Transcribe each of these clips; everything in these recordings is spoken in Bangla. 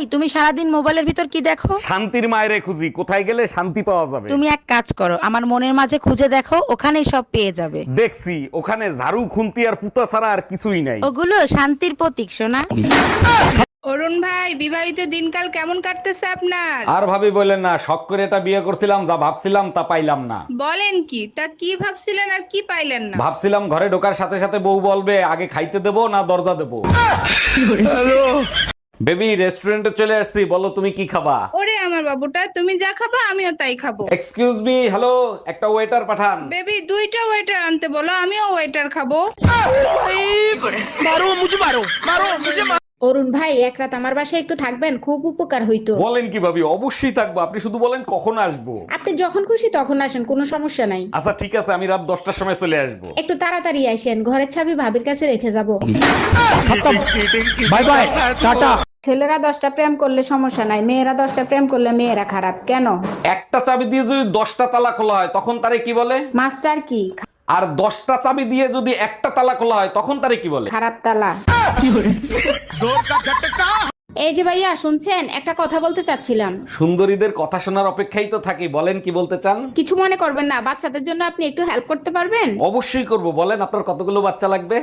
এই তুমি সারাদিন মোবাইলের ভিতর কি দেখো? শান্তির মায়েরে খুঁজি কোথায় গেলে শান্তি পাওয়া যাবে? তুমি এক কাজ করো আমার মনের মাঝে খুঁজে দেখো ওখানেই সব পেয়ে যাবে। দেখছি ওখানে ঝাড়ু খুন্তি আর পুতা ছাড়া আর কিছুই নাই। ওগুলো শান্তির প্রতীক সোনা। অরুণ ভাই বিবাহিত দিনকাল কেমন কাটতেছে আপনার? আর ভাবি বলেন না শখ করে এটা বিয়ে করছিলাম যা ভাবছিলাম তা পাইলাম না। বলেন কি তা কি ভাবছিলেন আর কি পাইলেন না? ভাবছিলাম ঘরে ঢোকার সাথে সাথে বউ বলবে আগে খাইতে দেবো না দরজা দেবো? বেবি রেস্টুরেন্টে চলে আসছি বলো তুমি কি খাবা? ওরে আমার বাবুটা তুমি যা খাবা আমিও তাই খাব। এক্সকিউজ মি হ্যালো একটা ওয়েটার পাঠান। বেবি দুইটা ওয়েটার আনতে বলো আমিও ওয়েটার খাব। অরুণ ভাই এক রাত আমার বাসায় একটু থাকবেন খুব উপকার হইতো। বলেন কি ভাবি অবশ্যই থাকব। আপনি শুধু বলেন কখন আসব। আপনি যখন খুশি তখন আসেন কোনো সমস্যা নাই। আচ্ছা ঠিক আছে আমি রাত দশটার সময় চলে আসব। একটু তাড়াতাড়ি আসেন ঘরের চাবি ভাবির কাছে রেখে যাব। বাই বাই টাটা। ছেলেরা দশটা প্রেম করলে সমস্যা নাই মেয়েরা দশটা প্রেম করলে মেয়েরা খারাপ কেন? একটা চাবি দিয়ে যদি দশটা তালা খোলা হয় তখন তারে কি বলে? মাস্টার কি? আর দশটা চাবি দিয়ে যদি একটা তালা খোলা হয় তখন তারে কি বলে? খারাপ তালা। এই যে ভাইয়া শুনছেন? একটা কথা বলতে চাচ্ছিলাম। সুন্দরীদের কথা শোনার অপেক্ষাই তো থাকি বলেন কি বলতে চান? কিছু মনে করবেন না বাচ্চাদের জন্য আপনি একটু হেল্প করতে পারবেন? অবশ্যই করব বলেন আপনার কতগুলো বাচ্চা লাগবে?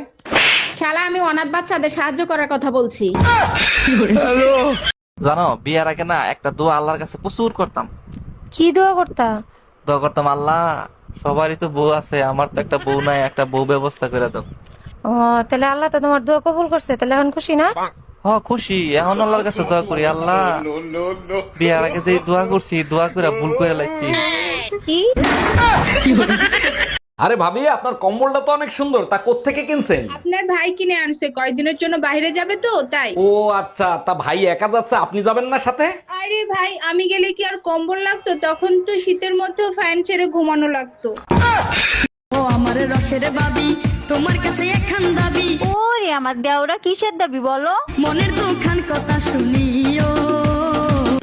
শালা আমি অনাথ বাচ্চাদের সাহায্য করার কথা বলছি। জানো বিয়ার আগে না একটা দোয়া আল্লাহর কাছে প্রচুর করতাম। কি দোয়া করতা? দোয়া করতাম আল্লাহ সবারই তো বউ আছে আমার তো একটা বউ নাই একটা বউ ব্যবস্থা করে দাও। ও তাহলে আল্লাহ তো তোমার দোয়া কবুল করছে তাহলে এখন খুশি না? হ খুশি এখন আল্লাহর কাছে দোয়া করি আল্লাহ বিয়ার আগে যে দোয়া করছি দোয়া করে ভুল করে লাইছি। কি? আরে ভাবি আপনার কম্বলটা তো অনেক সুন্দর তা কোত্থেকে কিনছেন? আপনার ভাই কিনে আনছে কয়দিনের জন্য বাইরে যাবে তো তাই। ও আচ্ছা তা ভাই একা যাচ্ছে আপনি যাবেন না সাথে? আরে ভাই আমি গেলে কি আর কম্বল লাগতো? তখন তো শীতের মধ্যেও ফ্যান ছেড়ে ঘুমানো লাগতো। ও আমার রসের বাবি তোমার কাছে একখান দাবি। ওরে আমার দেওরা কিসের দাবি বলো? মনের দুখান কথা শুনিও।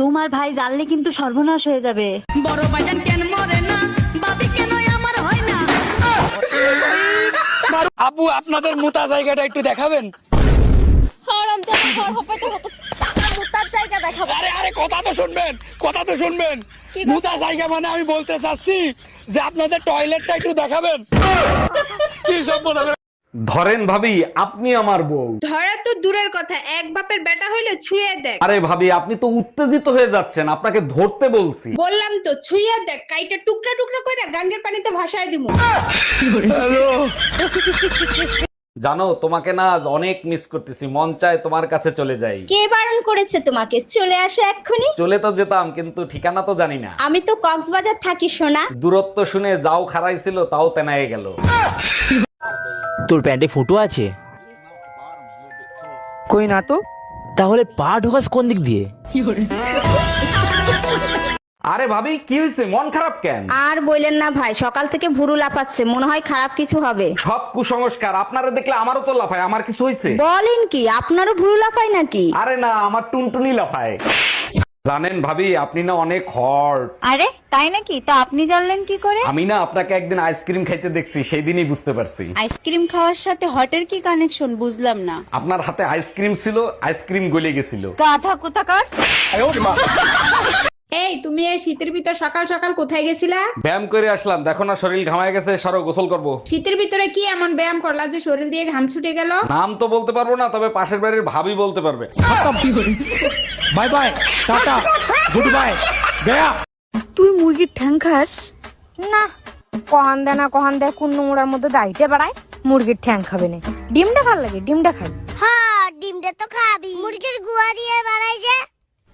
তোমার ভাই জানলে কিন্তু সর্বনাশ হয়ে যাবে। বড় বাজান কেন মরে না? আবু আপনাদের মোতা জায়গাটা একটু দেখাবেন? আরে আরে কথা তো শুনবেন। কথা? তো শুনবেন মোতা জায়গা মানে আমি বলতে চাচ্ছি যে আপনাদের টয়লেটটা একটু দেখাবেন। কি সব বলে ধরেন ভাবি আপনি আমার বউ। ধরা তো দূরের কথা এক বাপের বেটা হইলে ছুঁয়ে দেখ। আরে ভাবি আপনি তো উত্তেজিত হয়ে যাচ্ছেন আপনাকে ধরতে বলছি। বললাম তো ছুঁয়ে দেখ কাইটা টুকরা টুকরা করে গাঙ্গের পানিতে ভাসায় দিমু। জানো তোমাকে না আজ অনেক মিস করতেছি মন চায় তোমার কাছে চলে যাই। কে বারণ করেছে তোমাকে? চলে আসো এক্ষুনি। চলে তো যেতাম কিন্তু ঠিকানা তো জানি না। আমি তো কক্সবাজার থাকি সোনা। দূরত্ব শুনে যাও খারাইছিল তাও তেনায়ে গেল। তোর প্যান্টে ফুটো আছে? কই না তো। তাহলে পা ঢোকাস কোন দিক দিয়ে? আরে ভাবি কি হয়েছে মন খারাপ কেন? আর বললেন না ভাই সকাল থেকে ভুরু লাফাচ্ছে মনে হয় খারাপ কিছু হবে। সব কুসংস্কার আপনারা দেখলে আমারও তো লাফায় আমার কিছু হয়েছে বলেন কি আপনারও ভুরু লাফায় নাকি? আরে না আমার টুনটুনি লাফায়। জানেন ভাবি আপনি না অনেক হট আরে তাই নাকি? তা আপনি জানলেন কি করে? আমি না আপনাকে একদিন আইসক্রিম খাইতে দেখছি সেই দিনই বুঝতে পারছি। আইসক্রিম খাওয়ার সাথে হটের কি কানেকশন বুঝলাম না। আপনার হাতে আইসক্রিম ছিল আইসক্রিম গলে গেছিল। গাধা কোথাকার? তুমি এই শীতের ভিতর সকাল সকাল কোথায় গেছিলা? ব্যায়াম করে আসলাম। দেখো না শরীর ঘামায় গেছে সরো গোসল করব। শীতের ভিতরে কি এমন ব্যায়াম করলা যে শরীর দিয়ে ঘাম ছুটে গেল? নাম তো বলতে পারব না তবে পাশের বাড়ির ভাবি বলতে পারবে। Bye bye tata good bye গয়া। তুই মুরগির ঠ্যাং খাস? না কহান দে না কহান দে কোন নোংরার মধ্যে দাইতে বাড়ায় মুরগির ঠ্যাং খাবে না। ডিমটা ভালো লাগে ডিমটা খাই। হ্যাঁ ডিমটা তো খাবি। মুরগির গুয়া দিয়ে বানাই যে।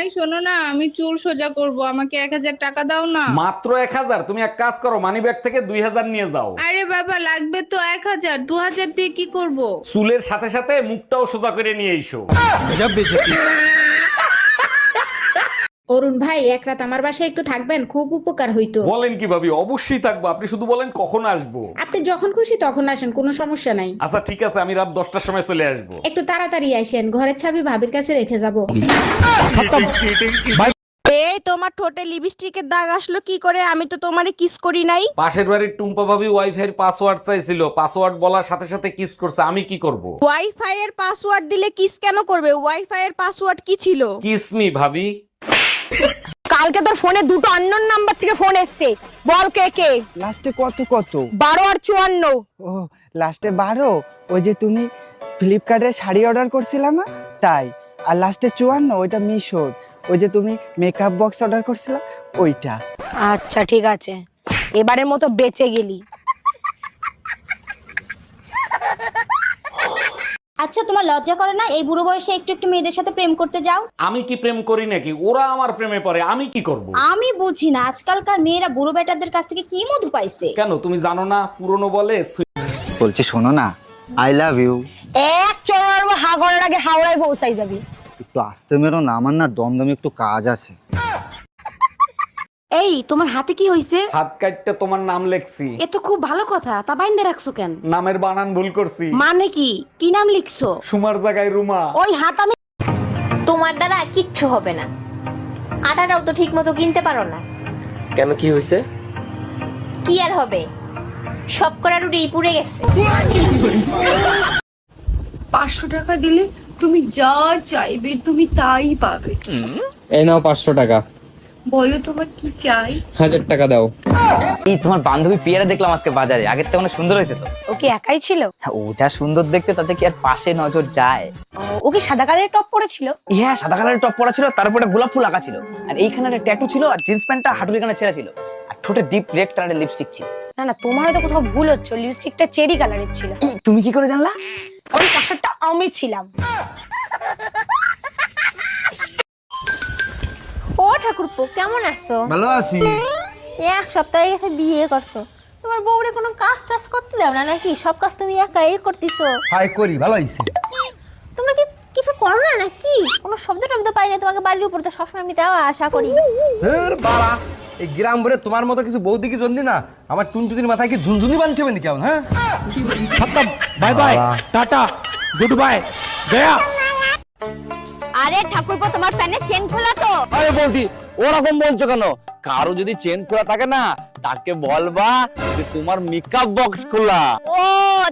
এই শোনো না আমি চুল সোজা করব আমাকে এক হাজার টাকা দাও না। মাত্র এক হাজার তুমি এক কাজ করো মানি ব্যাগ থেকে দুই হাজার নিয়ে যাও। আরে বাবা লাগবে তো এক হাজার দু হাজার দিয়ে কি করব? চুলের সাথে সাথে মুখটাও সোজা করে নিয়ে এসো। অরুণ ভাই এক রাত আমার বাসায় একটু থাকবেন খুব উপকার হইতো। বলেন কি ভাবি অবশ্যই থাকব। আপনি শুধু বলেন কখন আসব। আপনি যখন খুশি তখন আসেন কোনো সমস্যা নাই। আচ্ছা ঠিক আছে আমি রাত দশটার সময় চলে আসব। একটু তাড়াতাড়ি আসেন ঘরের চাবি ভাবির কাছে রেখে যাব। এই তোমার ঠোঁটে লিপস্টিকের দাগ আসলো কি করে? আমি তো তোমারে কিস করি নাই। পাশের বাড়ির টুম্পা ভাবি ওয়াইফাই এর পাসওয়ার্ড চাইছিল। পাসওয়ার্ড বলার সাথে সাথে কিস করছে আমি কি করব? ওয়াইফাই এর পাসওয়ার্ড দিলে কিস কেন করবে? ওয়াইফাই এর পাসওয়ার্ড কি ছিল? কিস মি ভাবি। কালকে তোর ফোনে দুটো আননোন নাম্বার থেকে ফোন এসছে। বল কে কে? লাস্টে কত কত? বারো আর চুয়ান্ন। ও লাস্টে বারো? ওই যে তুমি ফ্লিপকার্টে শাড়ি অর্ডার করছিলে না? তাই। আর লাস্টে চুয়ান্ন? ওইটা মিশোর। ওই যে তুমি মেকআপ বক্স অর্ডার করছিলে? ওইটা। আচ্ছা ঠিক আছে। এবারের মতো বেঁচে গেলি। আচ্ছা তোমার লজ্জা করে না? এই বুড়ো বয়সে একটু একটু মেয়েদের সাথে প্রেম করতে যাও। আমি কি প্রেম করি নাকি? ওরা আমার প্রেমে পড়ে আমি কি করব? আমি বুঝি না। আজকালকার মেয়েরা বুড়ো বেটাদের কাছ থেকে কি মধু পাইছে? কেন তুমি জানো না? পুরনো বলে বলছি শোনো না। আই লাভ ইউ এক চড়ার হা করার আগে হাওড়ায় পৌঁছাই যাবি। একটু আস্তে মেরো না আমার না দমদমে একটু কাজ আছে। এই তোমার হাতে কি হইছে? হাত কাটতে তোমার নাম লেখছি। এ তো খুব ভালো কথা তা বাইন্দে রাখছো কেন? নামের বানান ভুল করছি। মানে কি? কি নাম লিখছো? সুমার জায়গায় রুমা। ওই হাত আমি তোমার দ্বারা কিচ্ছু হবে না। আটাটাও তো ঠিক মতো কিনতে পারো না। কেন কি হয়েছে কি আর হবে? সব করা রুটি পুড়ে গেছে। পাঁচশো টাকা দিলে তুমি যা চাইবে তুমি তাই পাবে। এই নাও পাঁচশো টাকা। বলো তোমার কি চাই? হাজার টাকা দাও। এই তোমার বান্ধবী পিয়ারা দেখলাম আজকে বাজারে আগের থেকে অনেক সুন্দর হয়েছে তো। ও কি একাই ছিল? হ্যাঁ, ও যা সুন্দর দেখতে তাতে কি আর পাশে নজর যায়? ও কি সাদা কালারের টপ পরেছিল? হ্যাঁ সাদা কালারের টপ পরা ছিল তার উপরে গোলাপ ফুল আঁকা ছিল। আর এইখানে একটা ট্যাটু ছিল আর জিন্স প্যান্টটা হাঁটুর এখানে ছেঁড়া ছিল। আর ঠোঁটে ডিপ রেড কালারের লিপস্টিক ছিল। না না তোমার হয়তো কোথাও ভুল হচ্ছে লিপস্টিকটা চেরি কালারের ছিল। তুমি কি করে জানলা? ওই পাশেরটা আমি ছিলাম। কেমন আছো? ভালো আছি। এক সপ্তাহে গেছে বিয়ে করছ। তোমার বউরে কোনো কাজ টাজ করতে দাও না নাকি? সব কাজ তুমি একাই করতেছো। হাই করি ভালো হয়েছে তোমরা কি কিছু করো না নাকি? কোনো শব্দ টব্দ পাই না তোমাকে বাড়ির উপর তো সবসময় আমি তাও আশা করি। বাবা এই গ্রাম ভরে তোমার মতো কিছু বৌদি কি জন্দি না আমার টুনটুনির মাথায় কি ঝুনঝুনি বানতে হবে নাকি এখন হ্যাঁ? Bye bye tata good bye গয়া আরে ঠাকুরপো তোমার প্যানে চেন খোলা তো। আরে বৌদি ওরকম বলছো কেন? কারও যদি চেন খোলা থাকে না তাকে বলবা যে তোমার মেকআপ বক্স খোলা। ও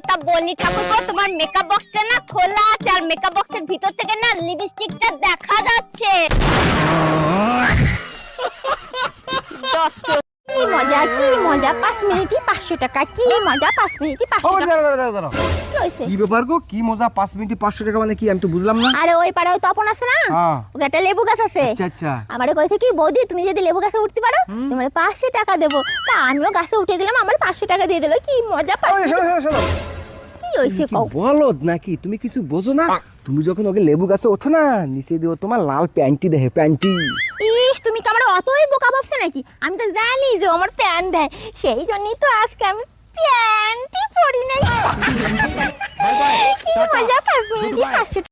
তা বলি ঠাকুরপো তোমার মেকআপ বক্সটা না খোলা আছে আর মেকআপ বক্সের ভিতর থেকে না লিপস্টিকটা দেখা যাচ্ছে। মজা কি মজা? পাঁচ মিনিটই পাঁচশো টাকা কি মজা? পাঁচ মিনিটই পাঁচশো টাকা কি কি ব্যাপার গো? কি মজা? পাঁচ মিনিটে পাঁচশো টাকা মানে কি? আমি তো বুঝলাম না। আরে ওই পাড়ায় তপন আছে না? হ্যাঁ। ওকে একটা লেবু গাছ আছে। আচ্ছা আচ্ছা। আমারে কইছে কি বৌদি তুমি যদি লেবু গাছে উঠতে পারো তোমার পাঁচশো টাকা দেবো। তা আমিও গাছে উঠে গেলাম আমার পাঁচশো টাকা দিয়ে দিলো। কি মজা ওই, পাচ্ছি শোনো, শোনো, শোনো। কি হয়েছে কও? বলো নাকি? তুমি কিছু বোঝো না? তুমি যখন ওকে লেবু গাছে ওঠো না নিচে দিও তোমার লাল প্যান্টি দেহে প্যান্টি। তুমি কি আমার অতই বোকা ভাবছ নাকি? আমি তো জানি যে আমার প্যান দেয়। সেই জন্যই তো আজকে আমি প্যান্টই পরি নাই। কি মজা পাঁচ মিনিটই পাঁচশো